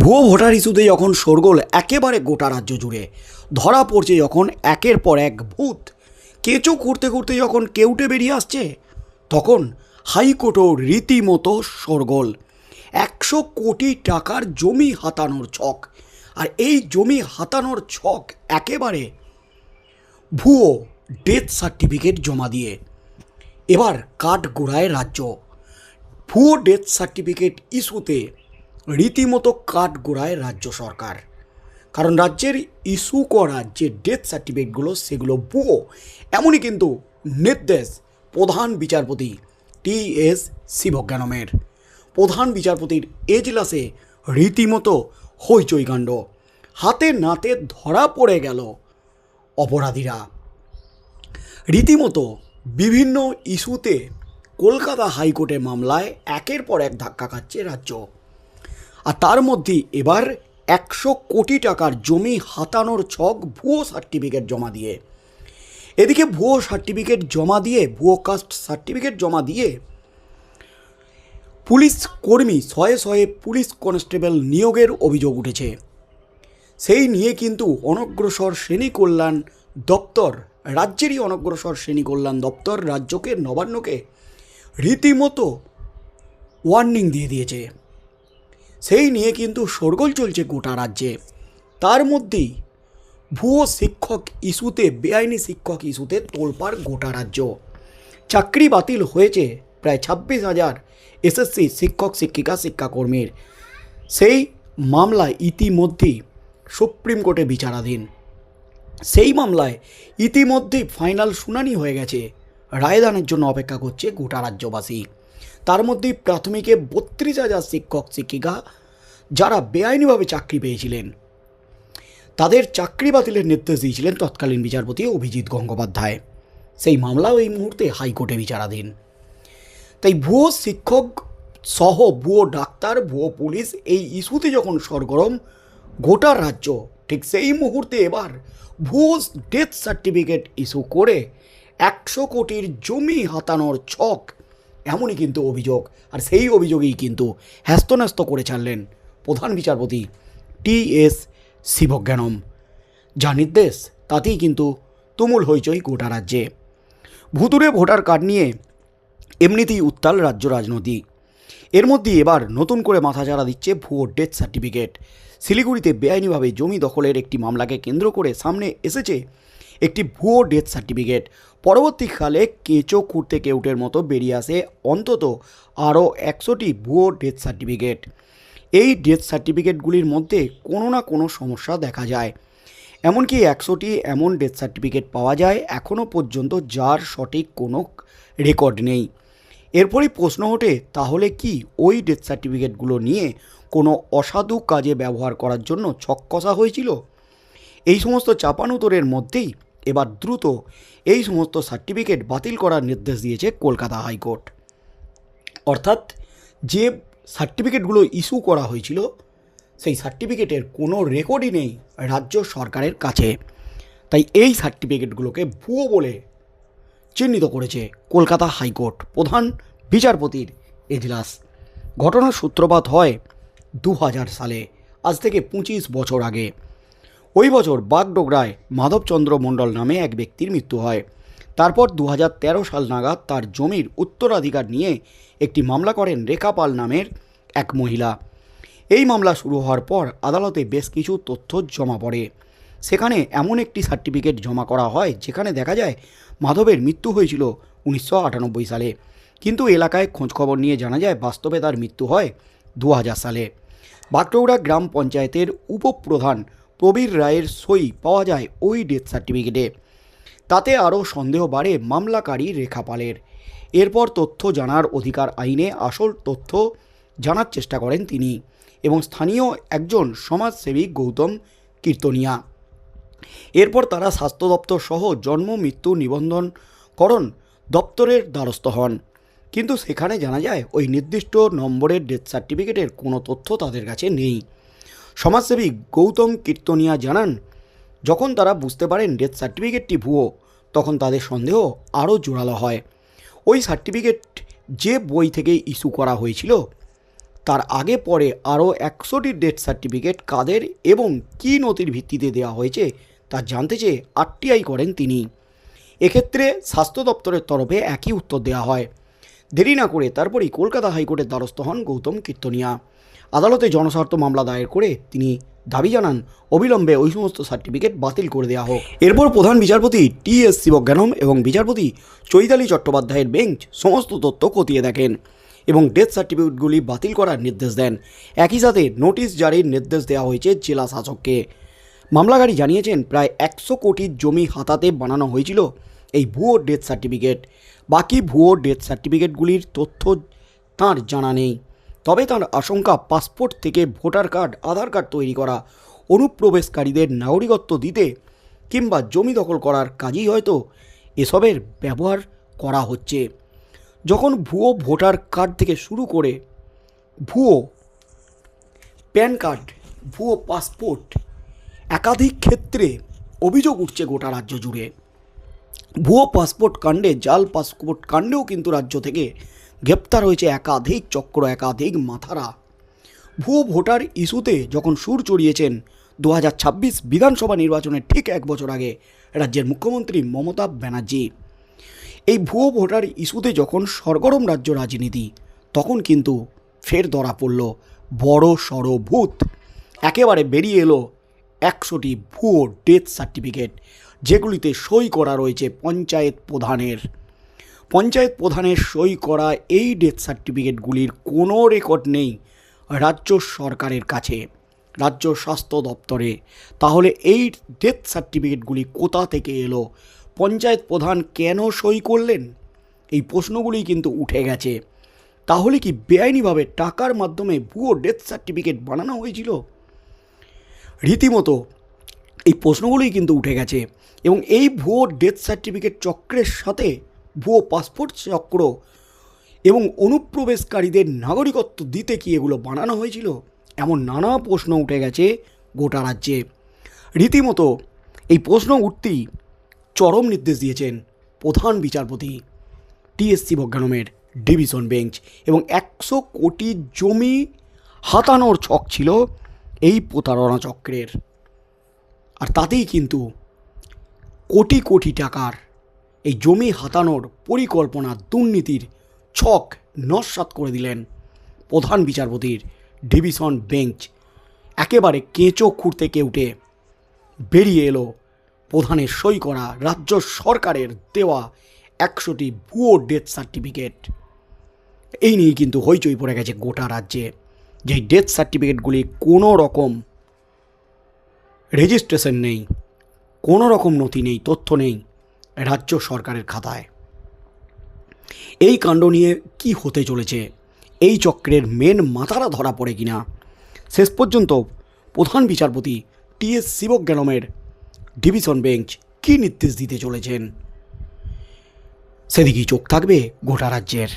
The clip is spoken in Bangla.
ভুয়ো ভোটার ইস্যুতে যখন শোরগোল একেবারে গোটা রাজ্য জুড়ে, ধরা পড়ছে যখন একের পর এক ভূত। কেঁচো করতে করতে যখন কেউটে বেরিয়ে আসছে, তখন হাইকোর্টও রীতিমতো শোরগোল। একশো কোটি টাকার জমি হাতানোর ছক, আর এই জমি হাতানোর ছক একেবারে ভুয়ো ডেথ সার্টিফিকেট জমা দিয়ে। এবার কাঠ গোড়ায় রাজ্য, ভুয়ো ডেথ সার্টিফিকেট ইস্যুতে রীতিমতো কাঠ গোড়ায় রাজ্য সরকার। কারণ রাজ্যের ইস্যু করা যে ডেথ সার্টিফিকেটগুলো সেগুলো ভুয়ো। এমনই কিন্তু নির্দেশ প্রধান বিচারপতি টি এস শিবজ্ঞানমের। প্রধান বিচারপতির এজলাসে রীতিমতো হইচই কাণ্ড হাতে নাতে ধরা পড়ে গেল অপরাধীরা। রীতিমতো বিভিন্ন ইস্যুতে কলকাতা হাইকোর্টে মামলায় একের পর এক ধাক্কা খাচ্ছে রাজ্য। আর তার মধ্যে এবার একশো কোটি টাকার জমি হাতানোর ছক ভুয়ো সার্টিফিকেট জমা দিয়ে। এদিকে ভুয়ো সার্টিফিকেট জমা দিয়ে, ভুয়ো কাস্ট সার্টিফিকেট জমা দিয়ে পুলিশ কর্মী শয়ে শয়ে পুলিশ কনস্টেবল নিয়োগের অভিযোগ উঠেছে। সেই নিয়ে কিন্তু অনগ্রসর শ্রেণি কল্যাণ দপ্তর, রাজ্যেরই অনগ্রসর শ্রেণি কল্যাণ দপ্তর রাজ্যকে, নবান্নকে রীতিমতো ওয়ার্নিং দিয়ে দিয়েছে। সেই নিয়ে কিন্তু শোরগোল চলছে গোটা রাজ্যে। তার মধ্যেই ভুয়ো শিক্ষক ইস্যুতে, বেআইনি শিক্ষক ইস্যুতে তোলপাড় গোটা রাজ্য। চাকরি বাতিল হয়েছে প্রায় ছাব্বিশ হাজার এসএসসি শিক্ষক, শিক্ষিকা, শিক্ষাকর্মীর। সেই মামলা ইতিমধ্যেই সুপ্রিম কোর্টে বিচারাধীন। সেই মামলায় ইতিমধ্যেই ফাইনাল শুনানি হয়ে গেছে। রায়দানের জন্য অপেক্ষা করছে গোটা রাজ্যবাসী। তার মধ্যেই প্রাথমিকে বত্রিশ হাজার শিক্ষক, শিক্ষিকা যারা বেআইনিভাবে চাকরি পেয়েছিলেন। তাদের চাকরি বাতিলের নির্দেশ দিয়েছিলেন তৎকালীন বিচারপতি অভিজিৎ গঙ্গোপাধ্যায়। সেই মামলাও এই মুহূর্তে হাইকোর্টে বিচারাধীন। তাই ভুয়ো শিক্ষক সহ ভুয়ো ডাক্তার, ভুয়ো পুলিশ এই ইস্যুতে যখন সরগরম, গোটা রাজ্য ঠিক সেই মুহূর্তে এবার ভুয়ো ডেথ সার্টিফিকেট ইস্যু করে একশো কোটির জমি হাতানোর ছক এমনই কিন্তু অভিযোগ, আর সেই অভিযোগেই কিন্তু হ্যাস্তন্যস্ত করে ছাড়লেন প্রধান বিচারপতি টি এস শিবজ্ঞানম। যা নির্দেশ, তাতেই কিন্তু তুমুল হইচই গোটা রাজ্যে। ভুতুরে ভোটার কার্ড নিয়ে এমনিতেই উত্তাল রাজ্য রাজনীতি। এর মধ্যে এবার নতুন করে মাথাচাড়া দিচ্ছে ভুয়ো ডেথ সার্টিফিকেট। শিলিগুড়িতে বেআইনিভাবে জমি দখলের একটি মামলাকে কেন্দ্র করে সামনে এসেছে একটি ভুয়ো ডেথ সার্টিফিকেট পরবর্তীকালে কেঁচো খুঁড়তে কেউটের মতো বেরিয়ে আসে অন্তত আরও একশোটি ভুয়ো ডেথ সার্টিফিকেট এই ডেথ সার্টিফিকেটগুলির মধ্যে কোনো না কোনো সমস্যা দেখা যায়। এমনকি একশোটি এমন ডেথ সার্টিফিকেট পাওয়া যায় এখনও পর্যন্ত যার সঠিক কোনো রেকর্ড নেই। এরপরই প্রশ্ন ওঠে, তাহলে কি ওই ডেথ সার্টিফিকেটগুলো নিয়ে কোনো অসাধু কাজে ব্যবহার করার জন্য ছক কষা হয়েছিল? এই সমস্ত চাপানুতরের মধ্যেই এবার দ্রুত এই সমস্ত সার্টিফিকেট বাতিল করার নির্দেশ দিয়েছে কলকাতা হাইকোর্ট। অর্থাৎ যে সার্টিফিকেটগুলো ইস্যু করা হয়েছিল, সেই সার্টিফিকেটের কোনো রেকর্ডই নেই রাজ্য সরকারের কাছে। তাই এই সার্টিফিকেটগুলোকে ভুয়ো বলে চিহ্নিত করেছে কলকাতা হাইকোর্ট প্রধান বিচারপতির এজলাস। ঘটনার সূত্রপাত হয় দু হাজার সালে, আজ থেকে পঁচিশ বছর আগে। ওই বছর বাগডোগরায় মাধবচন্দ্র মণ্ডল নামে এক ব্যক্তির মৃত্যু হয়। তারপর দু হাজার তেরো সাল নাগাদ তার জমির উত্তরাধিকার নিয়ে একটি মামলা করেন রেখা পাল নামের এক মহিলা। এই মামলা শুরু হওয়ার পর আদালতে বেশ কিছু তথ্য জমা পড়ে। সেখানে এমন একটি সার্টিফিকেট জমা করা হয়, যেখানে দেখা যায় মাধবের মৃত্যু হয়েছিল উনিশশো আটানব্বই সালে। কিন্তু এলাকায় খোঁজখবর নিয়ে জানা যায়, বাস্তবে তার মৃত্যু হয় দু হাজার সালে। বাগডোগরা গ্রাম পঞ্চায়েতের উপপ্রধান প্রবীর রায়ের সই পাওয়া যায় ওই ডেথ সার্টিফিকেটে তাতে আরও সন্দেহ বাড়ে মামলাকারী রেখা পালের। এরপর তথ্য জানার অধিকার আইনে আসল তথ্য জানার চেষ্টা করেন তিনি এবং স্থানীয় একজন সমাজসেবী গৌতম কীর্তনিয়া। এরপর তারা স্বাস্থ্য দপ্তর সহ জন্ম, মৃত্যু, নিবন্ধনকরণ দপ্তরের দ্বারস্থ হন। কিন্তু সেখানে জানা যায়, ওই নির্দিষ্ট নম্বরের ডেথ সার্টিফিকেটের কোনো তথ্য তাদের কাছে নেই। সমাজসেবী গৌতম কীর্তনিয়া জানান, যখন তারা বুঝতে পারেন ডেথ সার্টিফিকেটটি ভুয়ো, তখন তাদের সন্দেহ আরও জোরালো হয়। ওই সার্টিফিকেট যে বই থেকে ইস্যু করা হয়েছিল, তার আগে পরে আরও একশোটি ডেথ সার্টিফিকেট কাদের এবং কী নথির ভিত্তিতে দেওয়া হয়েছে তা জানতে চেয়ে আরটিআই করেন তিনি। এক্ষেত্রে স্বাস্থ্য দপ্তরের তরফে একই উত্তর দেওয়া হয়। দেরি না করে তারপরেই কলকাতা হাইকোর্টের দ্বারস্থ হন গৌতম কীর্তনিয়া। আদালতে জনস্বার্থ মামলা দায়ের করে তিনি দাবি জানান, অবিলম্বে ওই সমস্ত সার্টিফিকেট বাতিল করে দেওয়া হোক। এরপর প্রধান বিচারপতি টি এস শিবজ্ঞানম এবং বিচারপতি চৈতালি চট্টোপাধ্যায়ের বেঞ্চ সমস্ত তথ্য খতিয়ে দেখেন এবং ডেথ সার্টিফিকেটগুলি বাতিল করার নির্দেশ দেন। একই সাথে নোটিশ জারির নির্দেশ দেওয়া হয়েছে জেলা শাসককে। মামলাকারী জানিয়েছেন, প্রায় একশো কোটির জমি হাতাতে বানানো হয়েছিল। এই ভুয়ো ডেথ সার্টিফিকেট বাকি ভুয়ো ডেথ সার্টিফিকেটগুলির তথ্য তাঁর জানা নেই। তবে তার আশঙ্কা পাসপোর্ট থেকে ভোটার কার্ড আধার কার্ড তৈরি করা, অনুপ্রবেশকারীদের নাগরিকত্ব দিতে কিংবা জমি দখল করার কাজেই হয়তো এসবের ব্যবহার করা হচ্ছে। যখন ভুয়ো ভোটার কার্ড থেকে শুরু করে ভুয়ো প্যান কার্ড, ভুয়ো পাসপোর্ট একাধিক ক্ষেত্রে অভিযোগ উঠছে গোটা রাজ্য জুড়ে। ভুয়ো পাসপোর্ট কাণ্ডে, জাল পাসপোর্ট কাণ্ডেও কিন্তু রাজ্য থেকে গ্রেপ্তার হয়েছে একাধিক চক্র, একাধিক মাথারা। ভুয়ো ভোটার ইস্যুতে যখন সুর চড়িয়েছেন দু হাজার ছাব্বিশ বিধানসভা নির্বাচনের ঠিক এক বছর আগে রাজ্যের মুখ্যমন্ত্রী মমতা ব্যানার্জি। এই ভুয়ো ভোটার ইস্যুতে যখন সরগরম রাজ্য রাজনীতি, তখন কিন্তু ফের ধরা পড়ল বড় সড় ভূত। একেবারে বেরিয়ে এলো একশোটি ভুয়ো ডেথ সার্টিফিকেট যেগুলিতে সই করা রয়েছে পঞ্চায়েত প্রধানের। পঞ্চায়েত প্রধানের সই করা এই ডেথ সার্টিফিকেটগুলির কোনো রেকর্ড নেই রাজ্য সরকারের কাছে, রাজ্য স্বাস্থ্য দপ্তরে। তাহলে এই ডেথ সার্টিফিকেটগুলি কোথা থেকে এলো? পঞ্চায়েত প্রধান কেন সই করলেন? এই প্রশ্নগুলি কিন্তু উঠে গেছে। তাহলে কি বেআইনিভাবে টাকার মাধ্যমে ভুয়ো ডেথ সার্টিফিকেট বানানো হয়েছিল? রীতিমতো এই প্রশ্নগুলোই কিন্তু উঠে গেছে এবং এই ভুয়ো ডেথ সার্টিফিকেট চক্রের সাথে ভুয়ো পাসপোর্ট চক্র এবং অনুপ্রবেশকারীদের নাগরিকত্ব দিতে কি এগুলো বানানো হয়েছিল এমন নানা প্রশ্ন উঠে গেছে গোটা রাজ্যে। রীতিমতো এই প্রশ্ন উঠতেই চরম নির্দেশ দিয়েছেন প্রধান বিচারপতি টিএসসি বজ্ঞানমের ডিভিশন বেঞ্চ এবং একশো কোটি জমি হাতানোর ছক ছিল এই প্রতারণা চক্রের। আর তাতেই কিন্তু কোটি কোটি টাকার এই জমি হাতানোর পরিকল্পনা দুর্নীতির ছক নস্বাত করে দিলেন প্রধান বিচারপতির ডিভিশন বেঞ্চ। একেবারে কেঁচো খুঁড়তে কেউটে বেরিয়ে এলো প্রধানের সই করা রাজ্য সরকারের দেওয়া একশোটি ভুয়ো ডেথ সার্টিফিকেট এই নিয়ে কিন্তু হইচই পড়ে গেছে গোটা রাজ্যে। যে ডেথ সার্টিফিকেটগুলি কোনো রকম রেজিস্ট্রেশন নেই, কোনো রকম নথি নেই, তথ্য নেই রাজ্য সরকারের খাতায়। এই কাণ্ড নিয়ে কি হতে চলেছে? এই চক্রের মেন মাথারা ধরা পড়ে কিনা? শেষ পর্যন্ত প্রধান বিচারপতি টি এস শিবজ্ঞানমের ডিভিশন বেঞ্চ কী নির্দেশ দিতে চলেছেন? সেদিকেই চোখ থাকবে গোটা রাজ্যের।